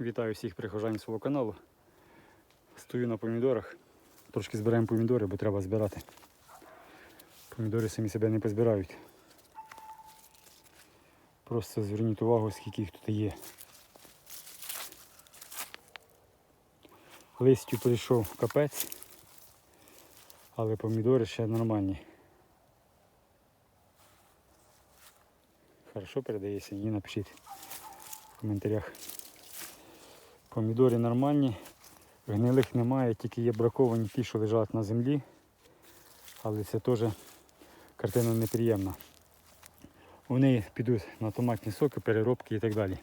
Вітаю всіх прихожан свого каналу. Стою на помідорах. Трошки збираємо помідори, бо треба збирати. Помідори самі себе не позбирають. Просто зверніть увагу, скільки їх тут є. Листю прийшов капець, але помідори ще нормальні. Хорошо передається, і напишіть в коментарях. Помідори нормальні, гнилих немає, тільки є браковані ті, що лежать на землі. Але це теж картина неприємна. Вони підуть на томатні соки, переробки і так далі.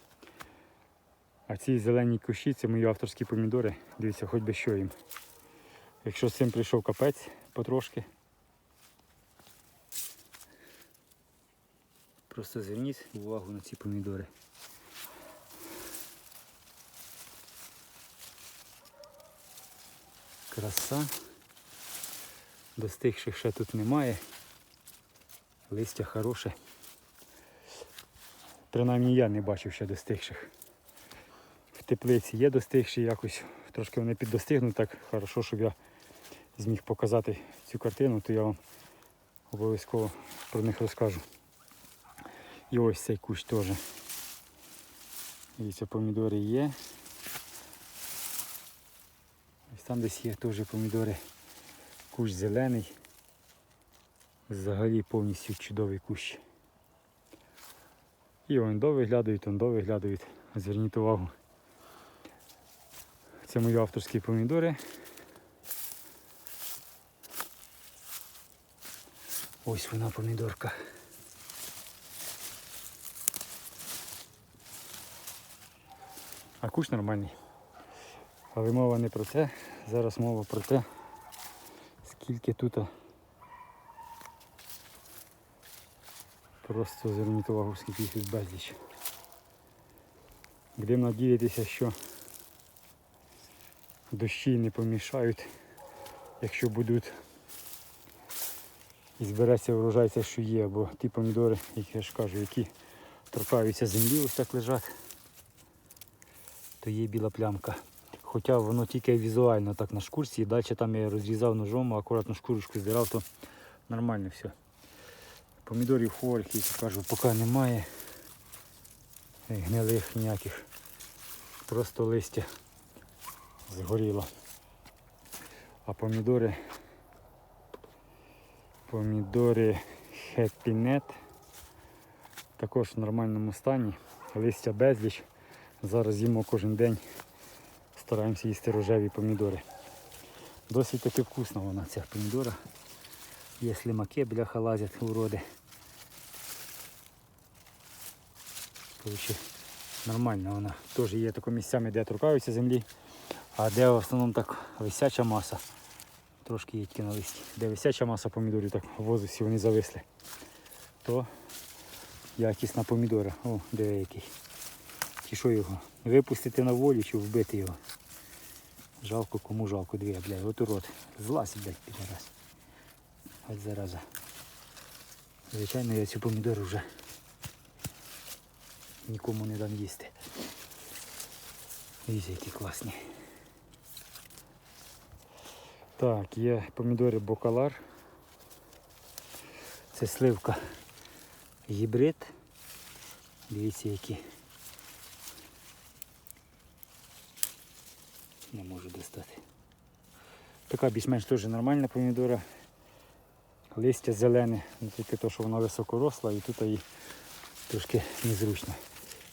А ці зелені кущі це мої авторські помідори. Дивіться, хоч би що їм. Якщо з цим прийшов капець потрошки. Просто зверніть увагу на ці помідори. Краса. Достигших ще тут немає. Листя хороше. Принаймні я не бачив ще достигших. В теплиці є достигші якось, трошки вони піддостигнуть так хорошо, щоб я зміг показати цю картину, то я вам обов'язково про них розкажу. І ось цей кущ теж. Дивіться, помідори є. Ось там десь є теж помідори. Кущ зелений. Взагалі повністю чудовий кущ. І он до виглядають, он до виглядають. Зверніть увагу. Це мої авторські помідори. Ось вона помідорка. А кущ нормальний. Але мова не про це. Зараз мова про те, скільки тут просто зверніть увагу, скільки їх безліч. Будемо надіятися, що дощі не помішають, якщо будуть і збереться врожай це, що є, бо ті помідори, як я ж кажу, які торкаються землі, ось так лежать, то є біла плямка. Хоча воно тільки візуально так на шкурці, далі там я розрізав ножом, акуратно шкурочку здирав, то нормально все. Помідорів хворих, як кажу, поки немає. Гнилих ніяких. Просто листя згоріло. А помідори. Помідори Net також в нормальному стані. Листя безліч. Зараз їмо кожен день. Стараємося їсти рожеві помідори. Досить таки вкусна вона ця помідора. Є слимаки, бляха лазять уроди. Короче, нормальна вона. Теж є тако місцями, де торкаються землі, а де в основному так висяча маса. Трошки є тільки на листі. Де висяча маса помідорів, так в воздусі вони зависли. То якісна помідора. О, диви який. Чи що його? Випустити на волю чи вбити його? Жалко кому жалко, дві, блядь, от урод. Злазь, блядь, підарас. От зараза. Звичайно, я цю помідору вже нікому не дам їсти. Дивіться, які класні. Так, є помідори бокалар. Це сливка гібрид. Дивіться які. Не можу достати. Така більш-менш теж нормальна помідора. Листя зелене, ну, тільки то, що вона високо росла і тут їй трошки незручно.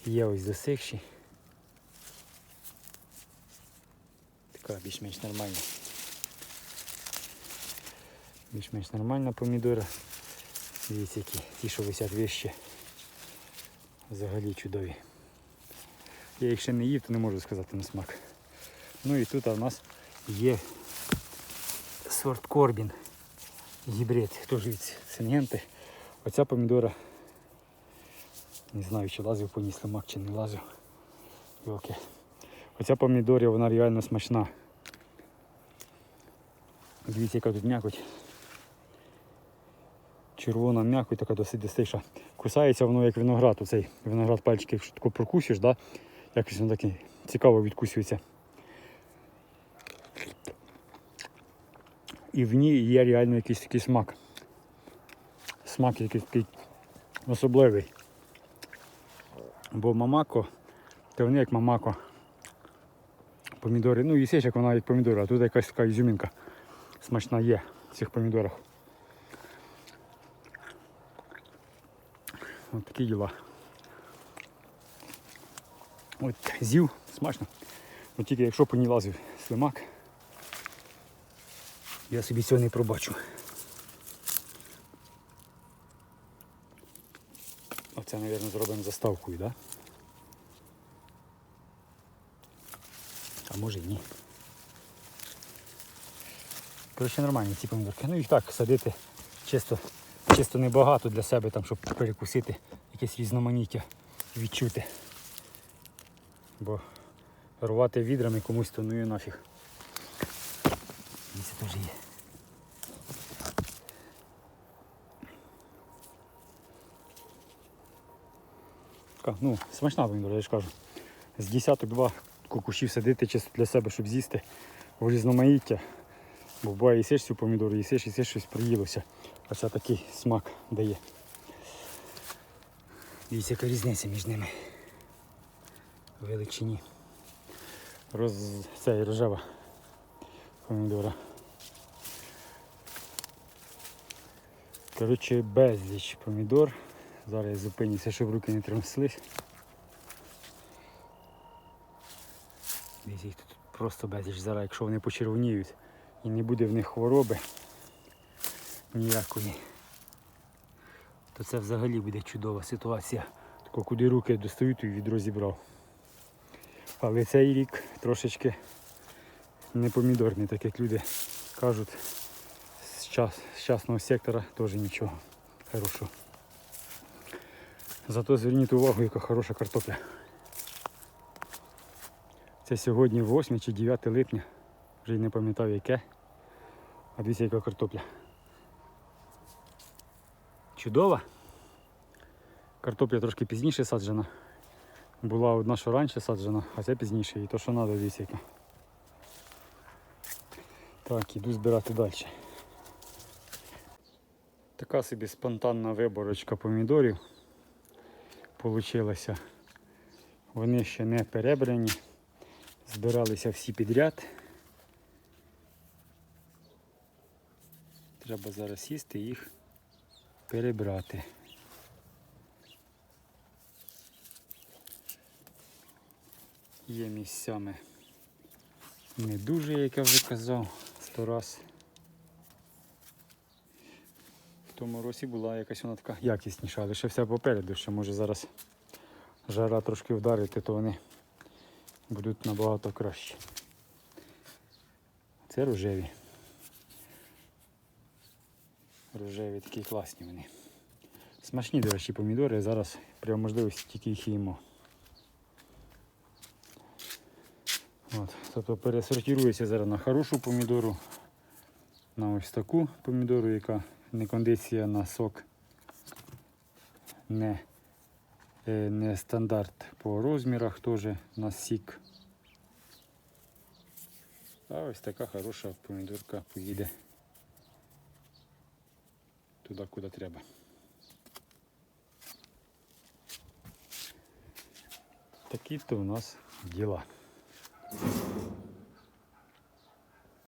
Є ось засихші. Така більш-менш нормальна. Більш-менш нормальна помідора. Дивіться які, ті, що висять вище. Взагалі чудові. Я їх ще не їв, то не можу сказати на смак. Ну і тут у нас є сорт Корбін. Гібрид, теж від Сингенти. Оця помідора. Не знаю, чи лазив по ній слимак, чи не лазив. Йоки. Оця помідоря, вона реально смачна. Дивіться, яка тут м'якоть. Червона м'якоть, така досить достиша. Кусається воно як виноград, оцей виноград пальчики, якщо тако прокусиш, да? якось він такий цікаво відкусюється. І в ній є реально якийсь такий смак. Смак якийсь такий особливий. Бо мамако, то вони як мамако. Помідори, ну їсиш, як вона як помідори, а тут якась така ізюмінка смачна є в цих помідорах. Ось такі діла. От зів, смачно. От тільки якщо по ній лазив слимак, я собі цього не пробачу. Оце, мабуть, зробимо заставкою, так? Да? А може і ні. Коротше, нормальні ці помідорки. Ну їх так садити чисто, чисто небагато для себе, там, щоб перекусити якесь різноманіття відчути. Бо рвати відрами комусь то ну і нафіг. І Це теж є. Така, ну, смачна помідора, я ж кажу. З десяток два кукушів садити чисто для себе, щоб з'їсти в різноманіття. Бо буває їсиш цю помідору, їсиш, їсиш, щось приїлося. А це такий смак дає. Дивіться, яка різниця між ними. Величині. Роз... Це рожева помідора. Коротше, безліч помідор. Зараз я зупинюся, щоб руки не тряслись. Дивіться, їх тут просто безліч. Зараз, якщо вони почервоніють і не буде в них хвороби ніякої, то це взагалі буде чудова ситуація. Тако куди руки достають, і відро зібрав. Але цей рік трошечки не помідорний, так як люди кажуть, час, з частного сектора теж нічого хорошого. Зато зверніть увагу, яка хороша картопля. Це сьогодні 8 чи 9 липня, вже й не пам'ятаю яке. А дивіться, яка картопля. Чудова. Картопля трошки пізніше саджена. Була одна, що раніше саджена, а ця пізніше. І то, що треба, дивіться яка. Так, іду збирати далі. Така собі спонтанна виборочка помідорів получилася. Вони ще не перебрані. Збиралися всі підряд. Треба зараз сісти і їх перебрати. Є місцями не дуже, як я вже казав, сто раз. В тому році була якась вона така якісніша, але ще все попереду, що може зараз жара трошки вдарити, то вони будуть набагато краще. Це рожеві. Рожеві такі класні вони. Смачні, до речі, помідори. Зараз при можливості тільки їх їмо. От, тобто пересортирується зараз на хорошу помідору, на ось таку помідору, яка не кондиція на сок, не, е, не стандарт по розмірах теж на сік. А ось така хороша помідорка поїде туди, куди треба. Такі то у нас діла.